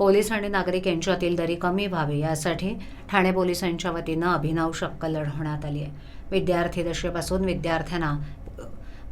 Police आणि नागरिक यांच्यातील दरी कमी व्हावी यासाठी ठाणे पोलिसांच्या वतीनं अभिनव शक्क लढवण्यात आली आहे. विद्यार्थी दशेपासून विद्यार्थ्यांना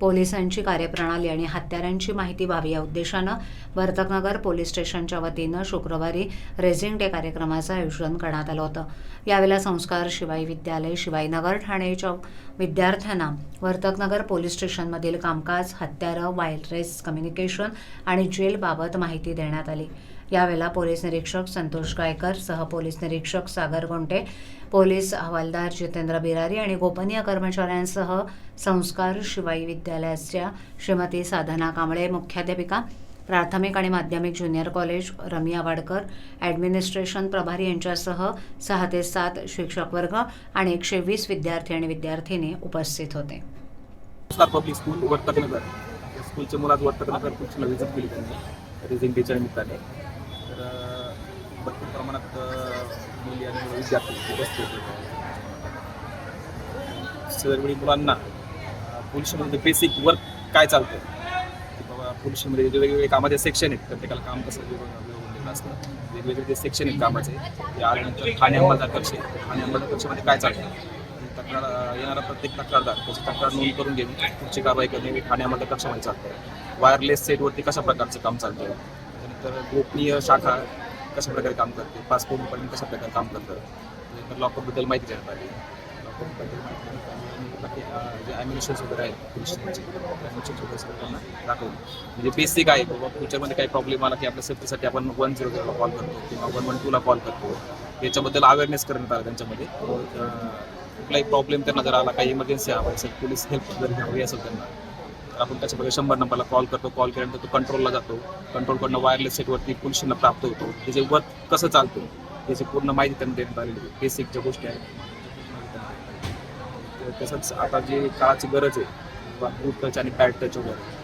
पोलिसांची कार्यप्रणाली आणि हत्यारांची माहिती व्हावी या उद्देशानं वर्तकनगर पोलीस स्टेशनच्या वतीनं शुक्रवारी रेझिंग डे कार्यक्रमाचं आयोजन करण्यात आलं होतं. यावेळेला संस्कार शिवाई विद्यालय शिवाईनगर ठाणेच्या विद्यार्थ्यांना वर्तकनगर पोलीस स्टेशनमधील कामकाज हत्यारं वायरलेस कम्युनिकेशन आणि जेलबाबत माहिती देण्यात आली. यावेळेला पोलीस निरीक्षक संतोष गायकर सह पोलीस निरीक्षक सागर गोंटे पोलीस हवालदार जितेंद्र बिरारी आणि गोपनीय कर्मचाऱ्यांसह संस्कार शिवाई विद्या विद्यालयाच्या श्रीमती साधना कांबळे मुख्याध्यापिका प्राथमिक आणि माध्यमिक junior college Ramiya Wadkar administration प्रभारी यांच्यासह सहा ते सात शिक्षक वर्ग आणि एकशे वीस विद्यार्थी आणि विद्यार्थिनी उपस्थित होते. Public school Vartaknagar. स्कूलचे स्कूलच्या मुलात वर्तकनगर स्कूलला व्हिजिट केली त्यांनी. रिझिंग डेच्या निमित्ताने. तर भरपूर प्रमाणात मुली आणि विद्यार्थी उपस्थित होते. सर्ववेळी मुलांना पोल्युशनमध्ये बेसिक वर्क काय चालतं की बाबा पोल्युशनमध्ये जे वेगवेगळे कामाचे सेक्शन आहेत प्रत्येकाला काम कसं वेगवेगळं असतं वेगवेगळे जे सेक्शन आहेत कामाचे ते आल्यानंतर ठाणे अंमलदार कक्ष ठाणे अंमलदार कक्षामध्ये काय चालतं तक्रार येणारा प्रत्येक तक्रारदार त्याची तक्रार नोंद करून घेऊन पुढची कारवाई करणे हे ठाणे कक्षामध्ये चालतं वायरलेस सेटवरती कशा प्रकारचं काम चालतं त्यानंतर गोपनीय शाखा कशा प्रकारे काम करते? पासपोर्ट कशा प्रकारे काम करतं? त्यानंतर लॉकरबद्दल माहिती देण्यात आली लॉकअपबद्दल बाकी जे ॲम्युनिशन्स वगैरे आहेत पोलीस ॲम्युनिशन्स वगैरे सगळ्यांना म्हणजे बेसिक आहे बाबा फ्युचरमध्ये काही प्रॉब्लेम आला की आपल्या सेफ्टीसाठी आपण वन झिरो झिरोला कॉल करतो किंवा वन वन टूला कॉल करतो याच्याबद्दल अवेअरनेस करण्यात आला त्यांच्यामध्ये कुठलाही प्रॉब्लेम त्यांना जर आला काही इमर्जन्सी हवी असेल पोलीस हेल्प जर हवी असेल त्यांना तर आपण त्याच्यामध्ये शंभर नंबरला कॉल करतो कॉल केल्यानंतर तो कंट्रोलला जातो कंट्रोलकडनं वायरलेस सेटवरती पोलिसांना प्राप्त होतो त्याचे वर्क कसं चालतो त्याची पूर्ण माहिती त्यांना देण्यात आलेली आहे बेसिक ज्या गोष्टी आहेत तसंच आता जे काळाची गरज आहे बूट टच आणि पॅड टच वगैरे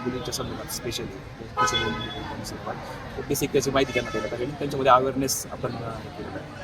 मुलींच्या संदर्भात स्पेशली बेसिक त्याची माहिती त्यांना देण्यात आली आणि त्यांच्यामध्ये अवेअरनेस आपण अं, आहे.